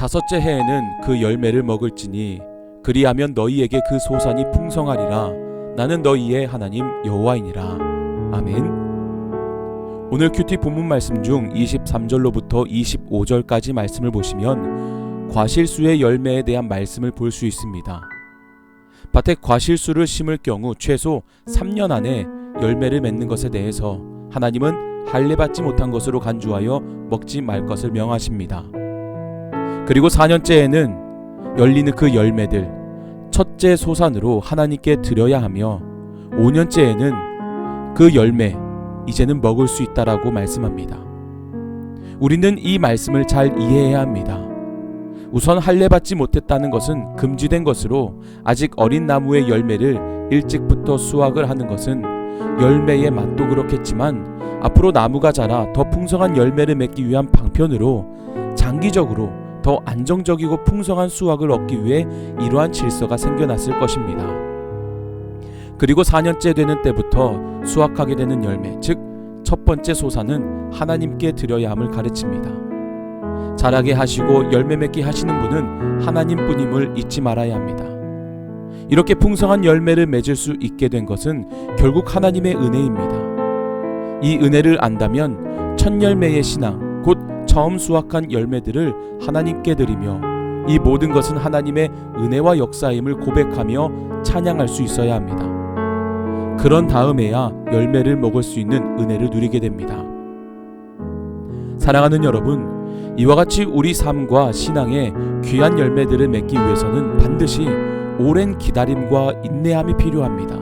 다섯째 해에는 그 열매를 먹을지니 그리하면 너희에게 그 소산이 풍성하리라 나는 너희의 하나님 여호와이니라 아멘. 오늘 큐티 본문 말씀 중 23절로부터 25절까지 말씀을 보시면 과실수의 열매에 대한 말씀을 볼 수 있습니다. 밭에 과실수를 심을 경우 최소 3년 안에 열매를 맺는 것에 대해서 하나님은 할례 받지 못한 것으로 간주하여 먹지 말 것을 명하십니다. 그리고 4년째에는 열리는 그 열매들 첫째 소산으로 하나님께 드려야 하며 5년째에는 그 열매 이제는 먹을 수 있다라고 말씀합니다. 우리는 이 말씀을 잘 이해해야 합니다. 우선 할례 받지 못했다는 것은 금지된 것으로 아직 어린 나무의 열매를 일찍부터 수확을 하는 것은 열매의 맛도 그렇겠지만 앞으로 나무가 자라 더 풍성한 열매를 맺기 위한 방편으로 장기적으로 더 안정적이고 풍성한 수확을 얻기 위해 이러한 질서가 생겨났을 것입니다. 그리고 4년째 되는 때부터 수확하게 되는 열매, 즉 첫 번째 소사는 하나님께 드려야 함을 가르칩니다. 자라게 하시고 열매 맺게 하시는 분은 하나님뿐임을 잊지 말아야 합니다. 이렇게 풍성한 열매를 맺을 수 있게 된 것은 결국 하나님의 은혜입니다. 이 은혜를 안다면 첫 열매의 신앙, 곧 처음 수확한 열매들을 하나님께 드리며 이 모든 것은 하나님의 은혜와 역사임을 고백하며 찬양할 수 있어야 합니다. 그런 다음에야 열매를 먹을 수 있는 은혜를 누리게 됩니다. 사랑하는 여러분, 이와 같이 우리 삶과 신앙의 귀한 열매들을 맺기 위해서는 반드시 오랜 기다림과 인내함이 필요합니다.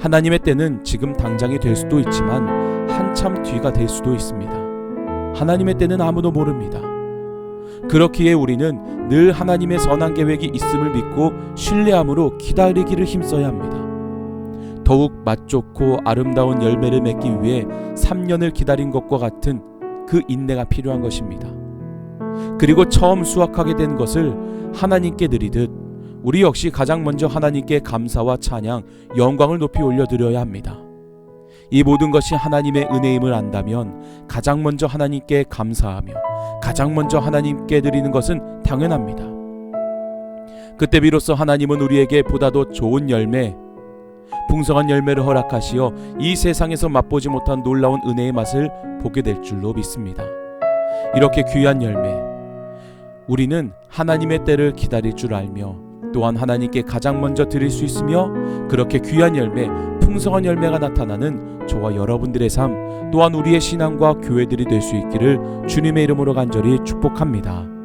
하나님의 때는 지금 당장이 될 수도 있지만 한참 뒤가 될 수도 있습니다. 하나님의 때는 아무도 모릅니다. 그렇기에 우리는 늘 하나님의 선한 계획이 있음을 믿고 신뢰함으로 기다리기를 힘써야 합니다. 더욱 맛 좋고 아름다운 열매를 맺기 위해 3년을 기다린 것과 같은 그 인내가 필요한 것입니다. 그리고 처음 수확하게 된 것을 하나님께 드리듯 우리 역시 가장 먼저 하나님께 감사와 찬양, 영광을 높이 올려드려야 합니다. 이 모든 것이 하나님의 은혜임을 안다면 가장 먼저 하나님께 감사하며 가장 먼저 하나님께 드리는 것은 당연합니다. 그때 비로소 하나님은 우리에게 보다도 좋은 열매, 풍성한 열매를 허락하시어 이 세상에서 맛보지 못한 놀라운 은혜의 맛을 보게 될 줄로 믿습니다. 이렇게 귀한 열매, 우리는 하나님의 때를 기다릴 줄 알며 또한 하나님께 가장 먼저 드릴 수 있으며 그렇게 귀한 열매, 풍성한 열매가 나타나는 저와 여러분들의 삶 또한 우리의 신앙과 교회들이 될 수 있기를 주님의 이름으로 간절히 축복합니다.